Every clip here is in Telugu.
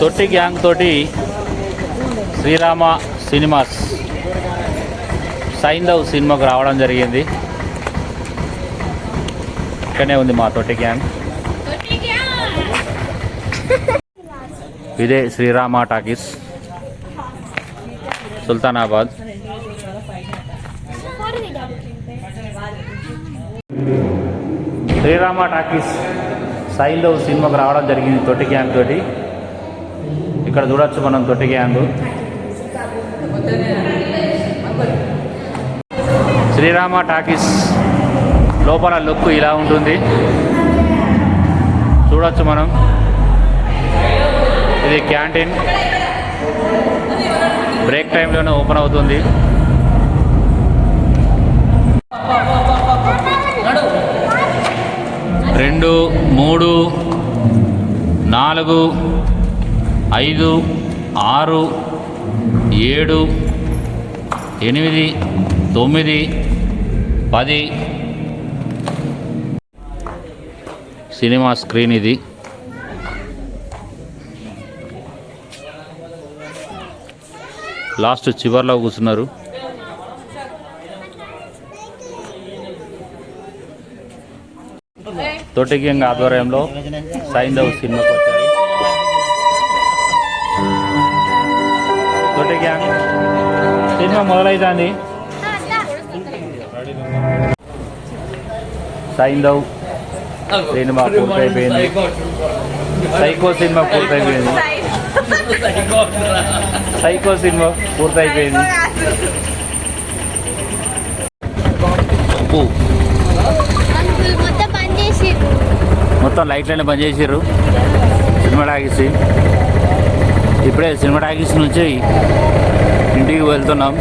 తొట్టి గ్యాంగ్ తోటి శ్రీరామ సినిమాస్ సైందవ్ సినిమాకు రావడం జరిగింది. ఇక్కడనే ఉంది మా తొట్టి గ్యాంగ్. ఇదే శ్రీరామ టాకీస్ సుల్తానాబాద్. శ్రీరామ టాకీస్. సైందవ్ సినిమాకు రావడం జరిగింది తొట్టి గ్యాంగ్ తోటి. ఇక్కడ చూడొచ్చు మనం తొట్టి గ్యాంగ్. శ్రీరామ టాకీస్ లోపల లుక్ ఇలా ఉంటుంది. చూడొచ్చు మనం. ఇది క్యాంటీన్. బ్రేక్ టైంలోనే ఓపెన్ అవుతుంది. రెండు మూడు నాలుగు ఐదు ఆరు ఏడు ఎనిమిది తొమ్మిది పది. సినిమా స్క్రీన్ ఇది. లాస్ట్ చివర్లో కూర్చున్నారు. తొట్టిగంగ ఆధ్వర్యంలో సైందవ్ సినిమాకి వచ్చారు. తొట్టి గ్యాంగ్ సినిమా మొదలవుతుంది సైందవ్ సినిమా పూర్తయిపోయింది. సైకో సినిమా పూర్తయిపోయింది. సైకో సినిమా పూర్తయిపోయింది ఉప్పు అంకుల్ మొత్తం బంద్ చేసిర్రు మొత్తం లైట్లన్నీ బంద్ చేసారు సినిమా టాకీస్. ఇప్పుడే సినిమా టాకీస్ నుంచి ఇంటికి వెళ్తున్నాం.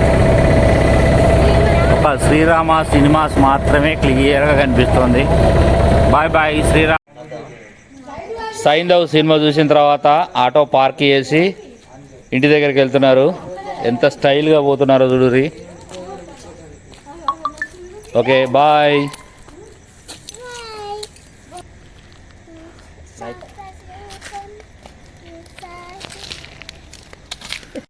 ఒక శ్రీరామ సినిమాస్ మాత్రమే క్లియర్గా కనిపిస్తుంది. Bye bye Sriram. Saindhav cinema చూసిన తర్వాత ఆటో పార్క్ చేసి ఇంటి దగ్గరికి వెళ్తున్నారు. ఎంత స్టైల్గా పోతున్నారో చూడురి ఓకే బాయ్.